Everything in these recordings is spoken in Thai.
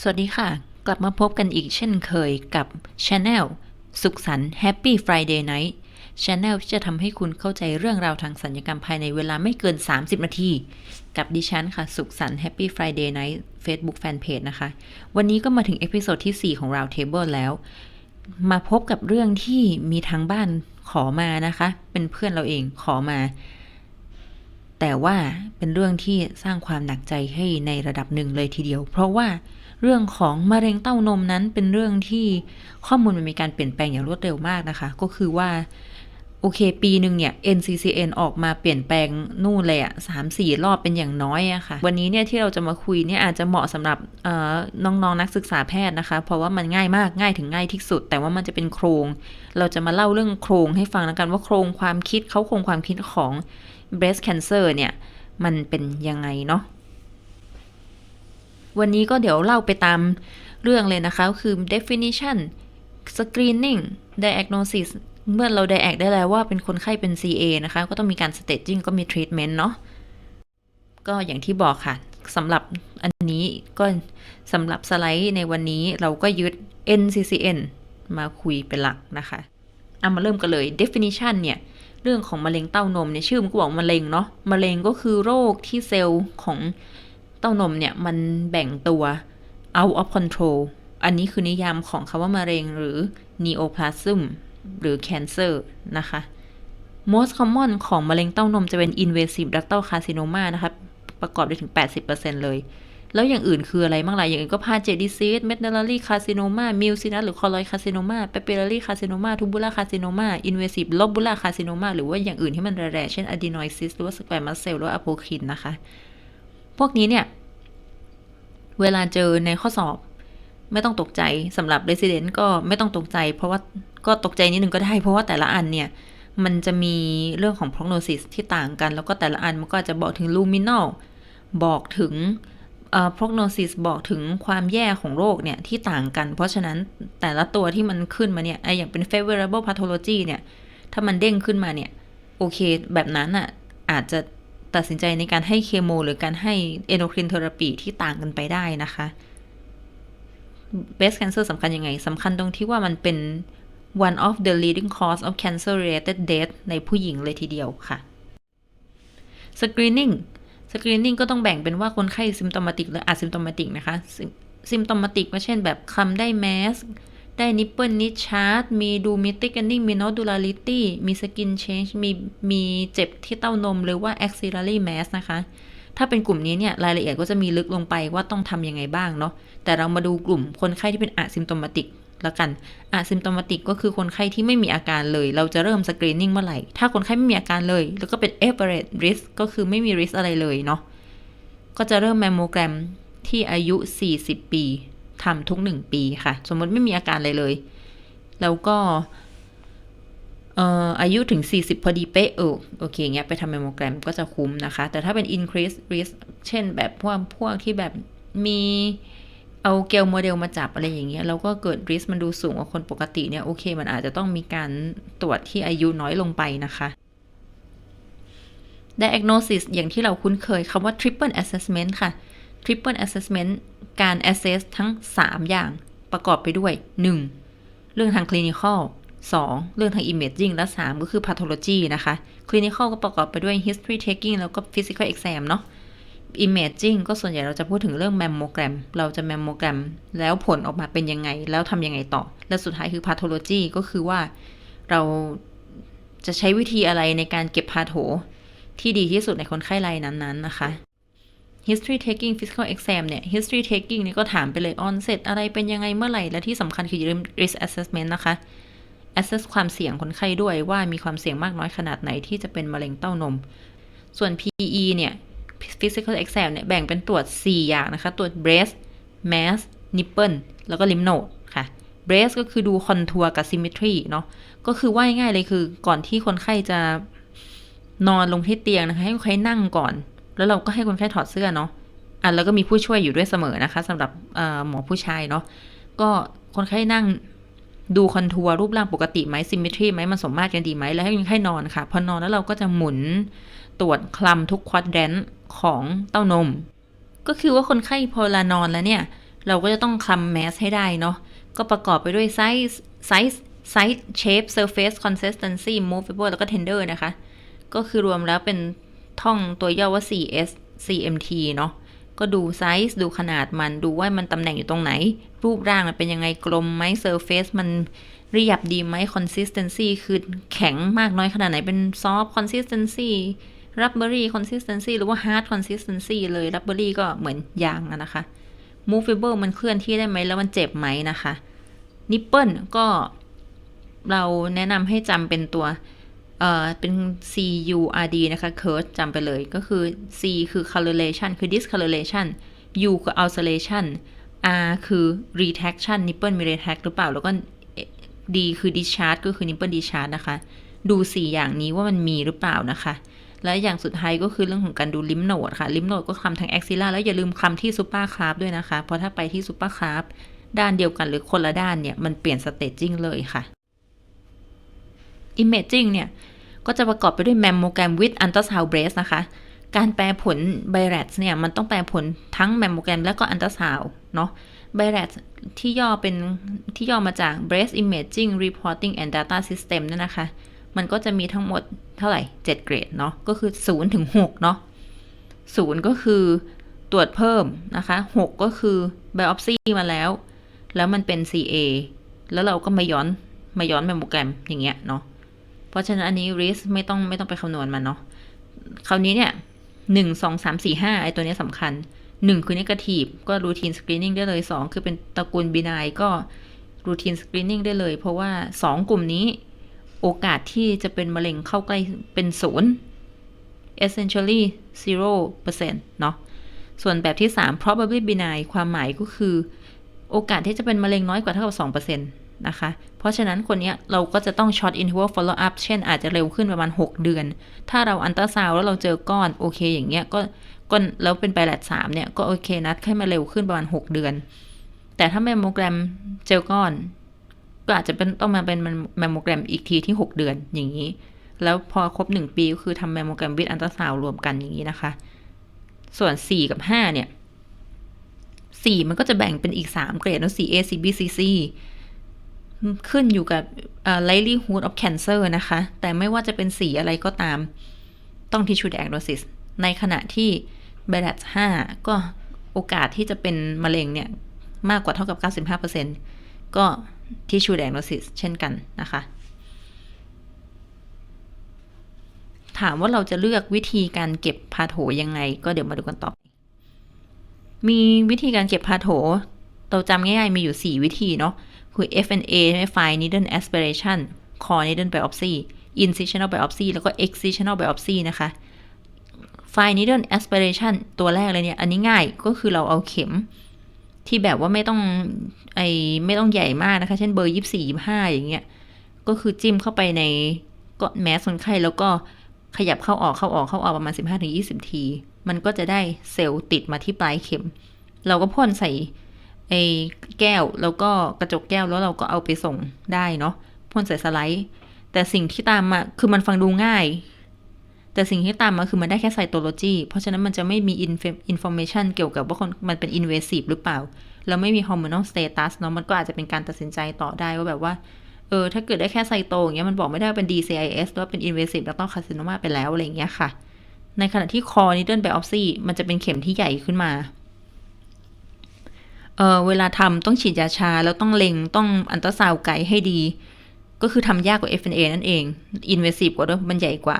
สวัสดีค่ะ กลับมาพบกันอีกเช่นเคยกับ Channel สุขสันต์ Happy Friday Night Channel ที่จะทำให้คุณเข้าใจเรื่องราวทางสัญญกรรมภายในเวลาไม่เกิน 30 นาที กับดิฉันค่ะ สุขสันต์ Happy Friday Night Facebook Fanpage นะคะ วันนี้ก็มาถึงเอพิโซดที่ 4 ของ Round Table แล้ว มาพบกับเรื่องที่มีทางบ้านขอมานะคะ เป็นเพื่อนเราเองขอมาแต่ว่าเป็นเรื่องที่สร้างความหนักใจให้ในระดับหนึ่งเลยทีเดียว เพราะว่า เรื่องของมะเร็งเต้านมนั้นเป็นเรื่องที่ข้อมูลมันมีการเปลี่ยนแปลงอย่างรวดเร็วมากนะคะ ก็คือว่า โอเค ปีหนึ่งเนี่ย NCCN ออกมาเปลี่ยนแปลงนู่นเลยอะสามสี่รอบเป็นอย่างน้อยอะค่ะ วันนี้เนี่ยที่เราจะมาคุยเนี่ยอาจจะเหมาะสำหรับเอ่อน้องๆนนักศึกษาแพทย์นะคะ เพราะว่ามันง่ายมากง่ายถึงง่ายที่สุด แต่ว่ามันจะเป็นโครง เราจะมาเล่าเรื่องโครงให้ฟังแล้วกันว่าโครงความคิดเขาโครงความคิดของ breast cancer เนี่ยมันเป็นยังไงเนาะ วันนี้ก็เดี๋ยวเล่าไปตามเรื่องเลยนะคะ คือ definition screening diagnosis เมื่อเรา diag ได้แล้วว่าเป็นคนไข้เป็น CA นะคะ ก็ต้องมีการ staging ก็มี treatment เนาะก็อย่างที่บอกค่ะสำหรับอันนี้ก็สำหรับสไลด์ในวันนี้เราก็ยึด NCCN มาคุยเป็นหลักนะคะเอามาเริ่มกันเลย definition เนี่ย เรื่องของมะเร็งเต้านมเนี่ยชื่อมันก็บอกมะเร็งเนาะ มะเร็งก็คือโรคที่เซลล์ของ เต้านมเนี่ยมันแบ่งตัว out of control อันนี้คือนิยามของคำว่ามะเร็งหรือ neoplasm หรือ cancer นะคะ most common ของมะเร็งเต้านมจะเป็น invasive ductal carcinoma นะคะ ประกอบได้ถึง 80%เลย แล้วอย่างอื่นคืออะไรบ้างล่ะ อย่างอื่นก็พาเจดิซีสเมดเนลารีคาซิโนมามิลซินัสหรือคอลอยคาซิโนมาเปเปอรี่คาซิโนมาทูบูล่าคาซิโนมาอินเวสิฟลอบบูล่าคาซิโนมาหรือว่าอย่างอื่นที่มันแรงๆเช่นอะดีนอยซิสหรือว่าสแควร์มัสเซลหรือว่าอะโพคินนะคะ พวกนี้เนี่ย เวลาเจอในข้อสอบไม่ต้องตกใจสำหรับ Resident ก็ไม่ต้องตกใจ เพราะว่าก็ตกใจนิดนึงก็ได้ เพราะว่าแต่ละอันเนี่ย มันจะมีเรื่องของ prognosis ที่ต่างกัน แล้วก็แต่ละอันมันก็จะบอกถึง luminal บอกถึง prognosis บอกถึงความแย่ของโรคเนี่ย ที่ต่างกัน เพราะฉะนั้นแต่ละตัวที่มันขึ้นมาเนี่ยไออย่างเป็น favorable pathology เนี่ย ถ้ามันเด้งขึ้นมาเนี่ย โอเค แบบนั้นอะอาจจะ ตัดสินใจในการให้เคโมหรือการให้ endocrine therapy ที่ต่างกันไปได้นะคะ breast cancer สำคัญยังไงสำคัญตรงที่ว่ามันเป็น one of the leading cause of cancer related death ในผู้หญิงเลยทีเดียวค่ะ screening สกรีนนิ่งก็ต้องแบ่งเป็นว่าคนไข้ซิมโตมาติกหรืออาซิมโตมาติกนะคะซิมโตมาติกก็เช่นแบบคำได้แมส ได้นิปเปิลนิชาร์ดมีดูมิติกันนิ่งมีโนดูลาริตี้มีสกินเชนจ์มีมีเจ็บที่เต้านมหรือว่า axillary mass นะคะ ถ้าเป็นกลุ่มนี้เนี่ย รายละเอียดก็จะมีลึกลงไปว่าต้องทำยังไงบ้างเนาะแต่เรามาดูกลุ่มคนไข้ที่เป็นอะซิมโตมติกแล้วกันอะซิมโตมติกก็คือคนไข้ที่ไม่มีอาการเลย เราจะเริ่มสกรีนนิ่งเมื่อไหร่ ถ้าคนไข้ไม่มีอาการเลย แล้วก็เป็น average risk ก็คือไม่มี risk อะไรเลยเนาะก็จะเริ่มแมมโมแกรมที่อายุ 40 ปี ทำทุก1ปีค่ะ สมมติไม่มีอาการอะไรเลย แล้วก็อายุถึง 40 พอดีเป๊ะเออโอเคเงี้ยไปทำแมมโมแกรมก็จะคุ้มนะคะ แต่ถ้าเป็น increase risk เช่นแบบพวกพวกที่แบบมีเอาเกลโมเดลมาจับอะไรอย่างเงี้ยแล้วก็เกิดริสมันดูสูงกว่าคนปกติเนี่ยโอเค มันอาจจะต้องมีการตรวจที่อายุน้อยลงไปนะคะ diagnosis อย่างที่เราคุ้นเคยคำว่า triple assessment ค่ะ triple assessment การ assess ทั้ง 3 อย่างประกอบไปด้วย 1. เรื่องทาง clinical 2. เรื่องทาง imaging และ 3 ก็คือ pathology นะคะ clinical ก็ประกอบไปด้วย history taking แล้วก็ physical exam เนาะ imaging ก็ส่วนใหญ่เราจะพูดถึงเรื่องแมมโมแกรมเราจะแมมโมแกรมแล้วผลออกมาเป็นยังไง แล้วทำยังไงต่อ และสุดท้ายคือ pathology ก็คือว่าเราจะใช้วิธีอะไรในการเก็บพาโถที่ดีที่สุดในคนไข้รายนั้นๆนะคะ history taking physical exam เนี่ย history taking นี่ก็ถามไปเลย onset อะไรเป็นยังไงเมื่อไหร่ และที่สำคัญคืออย่าลืม risk assessment นะคะ assess ความเสี่ยงคนไข้ด้วยว่ามีความเสี่ยงมากน้อยขนาดไหนที่จะเป็นมะเร็งเต้านม ส่วน PE เนี่ย physical exam เนี่ย แบ่งเป็นตรวจ 4 อย่างนะคะ ตรวจ breast mass nipple แล้วก็ lymph node ค่ะ breast ก็คือดูคอนทัวร์กับ symmetry เนาะก็คือว่าง่ายๆเลยคือก่อนที่คนไข้จะนอนลงที่เตียงนะคะ ให้คนไข้นั่งก่อน แล้วเราก็ให้คนไข้ถอดเสื้อเนาะอะแล้วก็มีผู้ช่วยอยู่ด้วยเสมอนะคะสำหรับหมอผู้ชายเนาะก็คนไข้นั่งดูคอนทัวร์รูปร่างปกติไหม symmetry ไหมมันสมมาตรกันดีไหมแล้วให้คนไข้นอนค่ะ พอนอนแล้วเราก็จะหมุนตรวจคลำทุกควอดแดนของเต้านม ก็คือว่าคนไข้พอลานอนแล้วเนี่ย เราก็จะต้องคลำแมสให้ได้เนาะก็ประกอบไปด้วย size size size shape surface consistency movable แล้วก็ tender นะคะ ก็คือรวมแล้วเป็น ท่องตัวย่อว่า CS CMT เนาะก็ดูไซส์ดูขนาดมันดูว่ามันตำแหน่งอยู่ตรงไหน รูปร่างมันเป็นยังไงกลมไหม surface มันเรียบดีไหม consistency คือแข็งมากน้อยขนาดไหนเป็น soft consistency rubbery consistency หรือว่า hard consistency เลย rubbery ก็เหมือนยางอะนะคะ movable มันเคลื่อนที่ได้ไหมแล้วมันเจ็บไหมนะคะ nipple ก็เราแนะนำให้จำเป็นตัว เอ่อเป็น C U R D นะคะ curve จำไปเลยก็คือ C คือ coloration คือ discoloration U คือ ulceration R คือ retraction nipple มี retract หรือเปล่า แล้วก็ D คือ discharge ก็คือ nipple discharge นะคะ ดู 4 อย่างนี้ว่ามันมีหรือเปล่านะคะ และอย่างสุดท้ายก็คือเรื่องของการดูลิมโนดค่ะ ลิมโนดก็คลำทาง axilla แล้วอย่าลืมคลำที่ super carp ด้วยนะคะ เพราะถ้าไปที่ super carp ด้านเดียวกันหรือคนละด้านเนี่ย มันเปลี่ยน staging เลยค่ะ imaging เนี่ย ก็จะประกอบไปด้วย mammogram with ultrasound breast นะคะ การแปลผล b i r a t เนี่ยมันต้องแปลผลทั้ง mammogram และก็ ultrasound เนาะ b i r a t ที่ย่อเป็นที่ย่อมาจาก breast imaging reporting and data system นั่นนะคะ มันก็จะมีทั้งหมดเท่าไหร่ 7 เกรดเนาะก็คือ 0 ถึง 6 เนาะ0ก็คือตรวจเพิ่มนะคะ 6 ก็คือ biopsy มาแล้ว แล้วมันเป็น CA แล้วเราก็มาย้อนมาย้อน mammogram อย่างเงี้ยเนาะ เพราะฉะนั้นอันนี้ risk ไม่ต้องไม่ต้องไปคำนวณมันเนาะคราวนี้เนี่ยหนึ่งสองสามสี่ห้าไอตัวนี้สำคัญหนึ่งคือ negative ก็ routine screening ได้เลยสองคือเป็นตระกูล benign ก็ routine screening ได้เลย เพราะว่าสองกลุ่มนี้โอกาสที่จะเป็นมะเร็งเข้าใกล้เป็นศูนย์ essentially zero percent เนาะ ส่วนแบบที่ 3 probably benign ความหมายก็คือ โอกาสที่จะเป็นมะเร็งน้อยกว่าเท่ากับ 2% นะคะ เพราะฉะนั้นคนนี้เราก็จะต้อง short interval follow up เช่นอาจจะเร็วขึ้นประมาณ 6 เดือน ถ้าเราอันตราซาวแล้วเราเจอก้อนโอเคอย่างเงี้ยก็ก็แล้วเป็นไบแลดสามเนี่ยก็โอเคนัดให้มาเร็วขึ้นประมาณ 6 เดือน แต่ถ้าแมมโมแกรมเจอก้อน ก็อาจจะเป็นต้องมาเป็นแมมโมแกรมอีกทีที่ 6 เดือนอย่างนี้ แล้วพอครบ 1 ปีก็คือทำแมมโมแกรมวิดอันตราซาวรวมกันอย่างนี้นะคะ ส่วน 4 กับ 5 เนี่ย 4 มันก็จะแบ่งเป็นอีก 3 เกรดนะ 4A CB CC ขึ้นอยู่กับ uh, likelihood of cancer นะคะ แต่ไม่ว่าจะเป็นสีอะไรก็ตาม ต้อง tissue diagnosis ในขณะที่ b a d a t 5ก็โอกาสที่จะเป็นมะเร็งเนี่ย มากกว่าเท่ากับ 95%ก็ tissue diagnosis เช่นกันนะคะ ถามว่าเราจะเลือกวิธีการเก็บพาโถยังไง ก็เดี๋ยวมาดูกันต่อมีวิธีการเก็บพาโถเราจำง่ายๆมีอยู่ 4 วิธีเนาะ คือ FNA Fine Needle Aspiration Core Needle Biopsy Incisional Biopsy แล้วก็ Excisional Biopsy นะคะ Fine Needle Aspiration ตัวแรกเลยเนี่ย อันนี้ง่ายก็คือเราเอาเข็ม ที่แบบว่าไม่ต้องไอไม่ต้องใหญ่มากนะคะ เช่นเบอร์ยี่สี่ยี่ห้าอย่างเงี้ย ก็คือจิ้มเข้าไปในก้อนแมสคนไข้แล้วก็ขยับเข้าออกเข้าออกเข้าออกประมาณ 15-20 ที มันก็จะได้เซลล์ติดมาที่ปลายเข็ม เราก็พ่นใส่ ไอ้แก้วแล้วก็กระจกแก้วแล้วเราก็เอาไปส่งได้เนาะพ่นใส่สไลด์ แต่สิ่งที่ตามมาคือมันฟังดูง่าย แต่สิ่งที่ตามมาคือมันได้แค่ไซโตโลจีเพราะฉะนั้นมันจะไม่มีอินโฟเมชันเกี่ยวกับว่าคนมันเป็นอินเวสีฟหรือเปล่า แล้วไม่มีฮอร์โมนอลสเตตัสเนาะมันก็อาจจะเป็นการตัดสินใจต่อได้ว่าแบบว่าเออถ้าเกิดได้แค่ไซโตอย่างเงี้ยมันบอกไม่ได้ว่าเป็น DCIS หรือว่าเป็น invasive แล้วต้องคาซิโนมาไปแล้วอะไรเงี้ยค่ะ ในขณะที่คอ needle biopsy มันจะเป็นเข็มที่ใหญ่ขึ้นมา เออเวลาทำต้องฉีดยาชา แล้วต้องเล็งต้องอันตราซาวไกด์ให้ดี ก็คือทำยากกว่า FNA นั่นเอง invasive กว่าด้วยมันใหญ่กว่า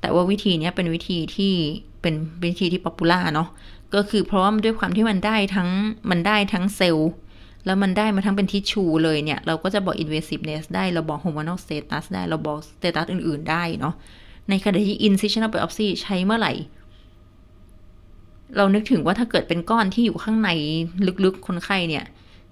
แต่ว่าวิธีนี้เป็นวิธีที่เป็นวิธีที่ป๊อปปูล่าเนาะก็คือเพราะว่าด้วยความที่มันได้ทั้งมันได้ทั้งเซลล์แล้วมันได้มาทั้งเป็นทิชชูเลยเนี่ย เราก็จะบอก invasiveness ได้ เราบอก hormonal status ได้ เราบอก status อื่น ๆ ได้เนาะ ในขณะที่ incisional biopsy ใช้เมื่อไหร่ เรานึกถึงว่าถ้าเกิดเป็นก้อนที่อยู่ข้างในลึกๆคนไข้เนี่ย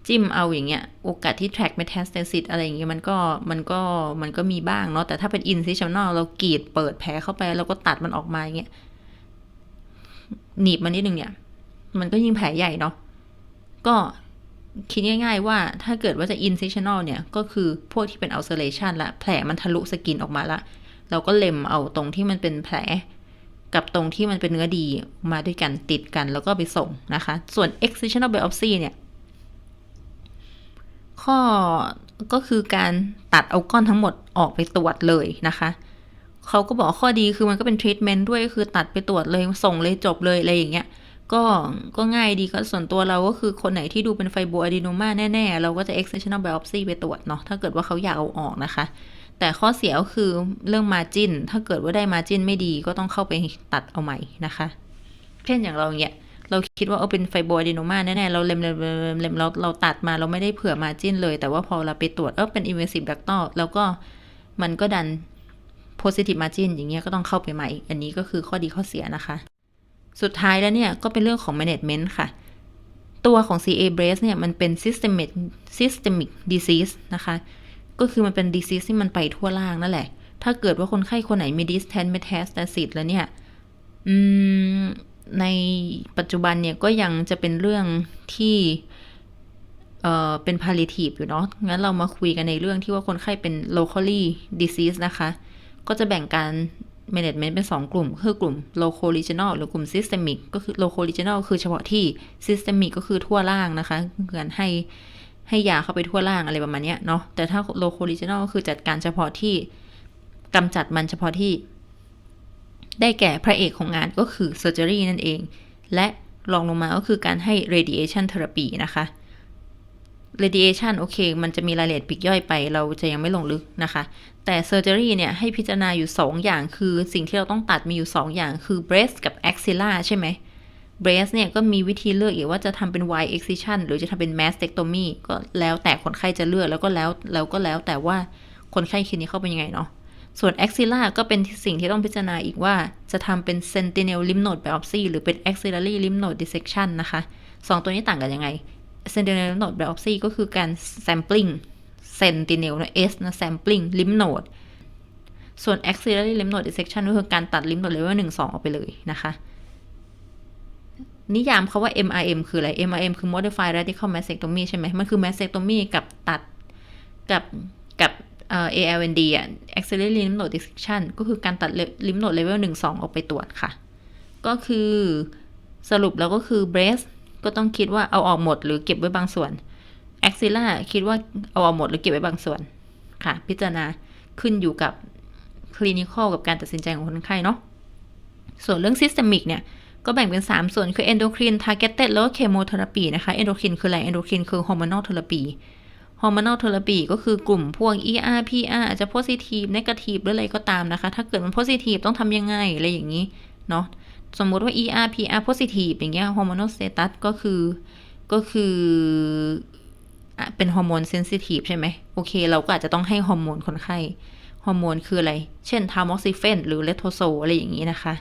จิ้มเอาอย่างเงี้ย โอกาสที่ track metastasis อะไรอย่างเงี้ยมันก็มันก็มันก็มีบ้างเนาะแต่ถ้าเป็น incisional เรากรีดเปิดแผลเข้าไปแล้วก็ตัดมันออกมาอย่างเงี้ยหนีบมันนิดนึงเนี่ย มันก็ยิ่งแผลใหญ่เนาะก็คิดง่าย ๆ ว่าถ้าเกิดว่าจะ incisional เนี่ย ก็คือพวกที่เป็น ulceration ละแผลมันทะลุสกินออกมาละ เราก็เล็มเอาตรงที่มันเป็นแผล กับตรงที่มันเป็นเนื้อดีมาด้วยกันติดกันแล้วก็ไปส่งนะคะ ส่วน excisional biopsy เนี่ย ข้อก็คือการตัดเอาก้อนทั้งหมดออกไปตรวจเลยนะคะเขาก็บอกข้อดีคือมันก็เป็นทรีทเมนต์ด้วยคือตัดไปตรวจเลยส่งเลยจบเลยอะไรอย่างเงี้ยก็ก็ง่ายดีก็ส่วนตัวเราก็คือคนไหนที่ดูเป็นไฟโบอะดีโนมาแน่ ๆ เราก็จะ extensional biopsy ไปตรวจเนาะถ้าเกิดว่าเขาอยากเอาออกนะคะ แต่ข้อเสียก็คือเรื่อง margin ถ้าเกิดว่าได้ margin ไม่ดีก็ต้องเข้าไปตัดเอาใหม่นะคะ เช่นอย่างเราเนี่ยเราคิดว่าเออเป็นไฟโบอะดีโนมาแน่ๆเราเล็มเล็มเล็มเล็มเราเราตัดมาเราไม่ได้เผื่อ margin เลย แต่ว่าพอเราไปตรวจเออเป็น invasive ductal แล้วก็มันก็ดัน positive margin อย่างเงี้ยก็ต้องเข้าไปใหม่ อันนี้ก็คือข้อดีข้อเสียนะคะ สุดท้ายแล้วเนี่ยก็เป็นเรื่องของ management ค่ะ ตัวของ CA breast เนี่ยมันเป็น systemic systemic disease นะคะ ก็คือมันเป็น disease ที่มันไปทั่วล่างนั่นแหละ ถ้าเกิดว่าคนไข้คนไหนมี distant metastasis แล้วเนี่ย อืม ในปัจจุบันเนี่ยก็ยังจะเป็นเรื่องที่เอ่อเป็น palliative อยู่เนาะ งั้นเรามาคุยกันในเรื่องที่ว่าคนไข้เป็น locally disease นะคะ ก็จะแบ่งการ management เป็น 2 กลุ่ม คือกลุ่ม local regional หรือกลุ่ม systemic ก็คือ local regional คือเฉพาะที่ systemic ก็คือทั่วล่างนะคะคือการให้ ให้ยาเข้าไปทั่วล่างอะไรประมาณนี้เนาะแต่ถ้า local regional ก็คือจัดการเฉพาะที่กำจัดมันเฉพาะที่ ได้แก่พระเอกของงานก็คือ surgery นั่นเอง และรองลงมาก็คือการให้ radiation therapy นะคะ radiation โอเค มันจะมีรายละเอียดปีกย่อยไป เราจะยังไม่ลงลึกนะคะ แต่ surgery เนี่ย ให้พิจารณาอยู่ 2 อย่าง คือสิ่งที่เราต้องตัดมีอยู่ 2 อย่าง คือ breast กับ axilla ใช่ไหม เบรสเนี่ยก็มีวิธีเลือกอีกว่าจะทำเป็น Y excision หรือจะทำเป็น mastectomy ก็แล้วแต่คนไข้จะเลือกแล้วก็แล้วแล้วก็แล้วแต่ว่าคนไข้คิดนี้เข้าไปยังไงเนาะส่วน axilla ก็เป็นสิ่งที่ต้องพิจารณาอีกว่าจะทำเป็น sentinel lymph node biopsy หรือเป็น axillary lymph node dissection นะคะสองตัวนี้ต่างกันยังไง sentinel lymph node biopsy ก็คือการ sampling sentinel นะ S นะ sampling lymph node ส่วน axillary lymph node dissection ก็คือการตัด lymph node level 1 2 ออกไปเลยนะคะ นิยามเขาว่า MRM คืออะไร MRM คือ modified radical mastectomy ใช่ไหมมันคือ mastectomy กับตัดกับกับเอ่อ ALND อะ axillary lymph node dissection ก็คือการตัด lymph node level 1 2 ออกไปตรวจค่ะ ก็คือสรุปแล้วก็คือ breast ก็ต้องคิดว่าเอาออกหมดหรือเก็บไว้บางส่วน axilla คิดว่าเอาออกหมดหรือเก็บไว้บางส่วนค่ะ พิจารณาขึ้นอยู่กับ clinical กับการตัดสินใจของคนไข้เนาะส่วนเรื่อง systemic เนี่ย ก็แบ่งเป็น 3 ส่วนคือ endocrine targeted แล้วก็ chemotherapy นะคะ endocrine คืออะไร endocrine คือ hormonal therapy hormonal therapy ก็คือกลุ่มพวก ER PR อาจจะ positive negative หรืออะไรก็ตามนะคะ ถ้าเกิดมัน positive ต้องทำยังไง อะไรอย่างนี้ เนาะ สมมติว่า ER PR positive อย่างเงี้ย hormonal status ก็คือ ก็คือเป็นฮอร์โมนเซนซิทีฟใช่ไหมโอเค เราก็อาจจะต้องให้ฮอร์โมนคนไข้ ฮอร์โมนคืออะไร เช่นทามอกซิเฟนหรือเลโทโซอะไรอย่างนี้นะคะ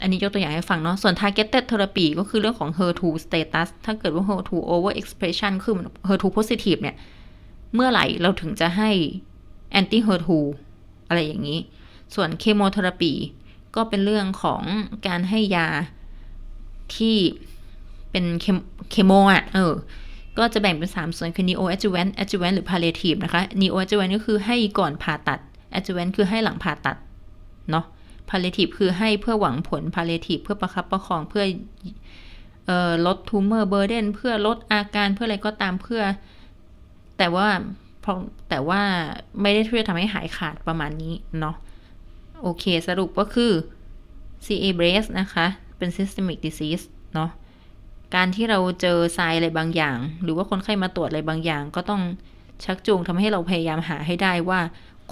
อันนี้ยกตัวอย่างให้ฟังเนาะ ส่วน targeted therapy ก็คือเรื่องของ HER2 status ถ้าเกิดว่า HER2 overexpression คือ HER2 positive เนี่ย เมื่อไหร่เราถึงจะให้ anti HER2 อะไรอย่างนี้ ส่วน chemotherapy ก็เป็นเรื่องของการให้ยาที่เป็นเคมอะ เออ ก็จะแบ่งเป็น 3 ส่วนคือ neoadjuvant adjuvant หรือ palliative นะคะ neoadjuvant ก็คือให้ก่อนผ่าตัด adjuvant คือให้หลังผ่าตัด เนาะ palliative คือให้เพื่อหวังผล palliative เพื่อประคับประคองเพื่อเอ่อลด tumor burden เพื่อลดอาการเพื่ออะไรก็ตามเพื่อ แต่ว่าเพราะแต่ว่าไม่ได้เพื่อทำให้หายขาดประมาณนี้เนาะโอเค สรุปก็คือ CA breast นะคะ เป็น systemic disease เนาะการที่เราเจอทรายอะไรบางอย่าง หรือว่าคนไข้มาตรวจอะไรบางอย่าง ก็ต้องชักจูงทำให้เราพยายามหาให้ได้ว่า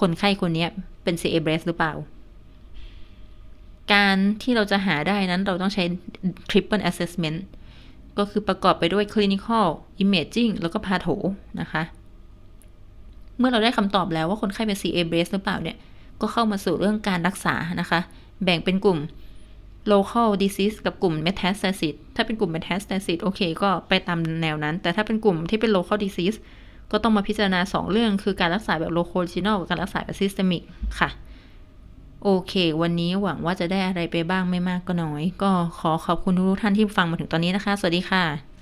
คนไข้คนนี้เป็น CA breast หรือเปล่า การที่เราจะหาได้นั้นเราต้องใช้ triple assessment ก็คือประกอบไปด้วย clinical imaging แล้วก็พาโถนะคะ เมื่อเราได้คำตอบแล้วว่าคนไข้เป็น CA breast หรือเปล่าเนี่ย ก็เข้ามาสู่เรื่องการรักษานะคะ แบ่งเป็นกลุ่ม local disease กับกลุ่ม metastasis ถ้าเป็นกลุ่ม metastasis โอเค ก็ไปตามแนวนั้น แต่ถ้าเป็นกลุ่มที่เป็น local disease ก็ต้องมาพิจารณา 2 เรื่อง คือการรักษาแบบ local regional กับการรักษาแบบ systemic ค่ะ โอเค วันนี้หวังว่าจะได้อะไรไปบ้างไม่มากก็น้อย ก็ขอขอบคุณทุกท่านที่ฟังมาถึงตอนนี้นะคะ สวัสดีค่ะ